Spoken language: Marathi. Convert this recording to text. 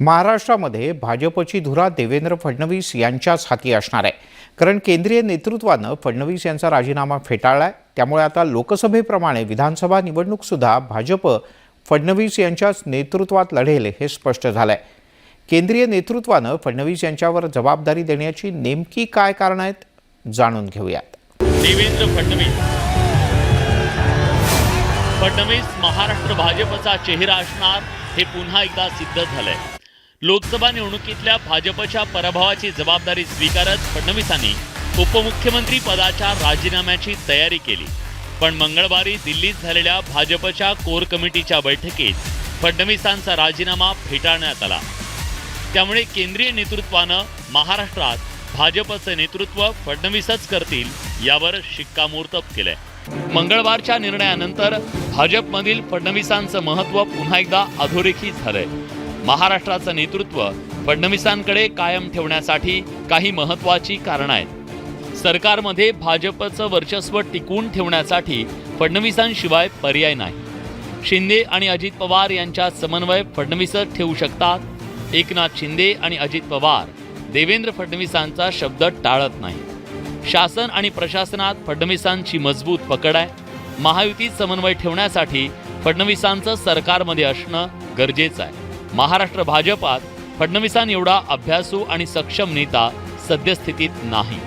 महाराष्ट्रामध्ये भाजपची धुरा देवेंद्र फडणवीस यांच्याच हाती असणार आहे. कारण केंद्रीय नेतृत्वानं फडणवीस यांचा राजीनामा फेटाळला आहे त्यामुळे आता लोकसभेप्रमाणे विधानसभा निवडणूकसुद्धा भाजप फडणवीस यांच्याच नेतृत्वात लढेल हे स्पष्ट झालं आहे केंद्रीय नेतृत्वानं फडणवीस यांच्यावर जबाबदारी देण्याची नेमकी काय कारणं आहेत जाणून घेऊयात. देवेंद्र फडणवीस. फडणवीस महाराष्ट्र भाजपचा चेहरा असणार हे पुन्हा एकदा सिद्ध झालंय. लोकसभा निवडणुकीतल्या भाजपच्या पराभवाची जबाबदारी स्वीकारत फडणवीसांनी उपमुख्यमंत्री पदाच्या राजीनाम्याची तयारी केली. पण मंगळवारी दिल्लीत झालेल्या भाजपच्या कोर कमिटीच्या बैठकीत फडणवीसांचा राजीनामा फेटाळण्यात आला. त्यामुळे केंद्रीय नेतृत्वानं महाराष्ट्रात भाजपचं नेतृत्व फडणवीसच करतील यावर शिक्कामोर्तब केलंय. मंगळवारच्या निर्णयानंतर भाजपमधील फडणवीसांचं महत्त्व पुन्हा एकदा अधोरेखित झालंय. महाराष्ट्राचं नेतृत्व फडणवीसांकडे कायम ठेवण्यासाठी काही महत्त्वाची कारणं आहेत. सरकारमध्ये भाजपचं वर्चस्व टिकवून ठेवण्यासाठी फडणवीसांशिवाय पर्याय नाही. शिंदे आणि अजित पवार यांच्या समन्वय फडणवीसच ठेवू शकतात. एकनाथ शिंदे आणि अजित पवार देवेंद्र फडणवीसांचा शब्द टाळत नाही. शासन आणि प्रशासनात फडणवीसांची मजबूत पकड आहे. महायुतीत समन्वय ठेवण्यासाठी फडणवीसांचं सरकारमध्ये असणं गरजेचं आहे. महाराष्ट्र भाजपात फडणवीसांएवढा अभ्यासू आणि सक्षम नेता सद्यस्थितीत नाही.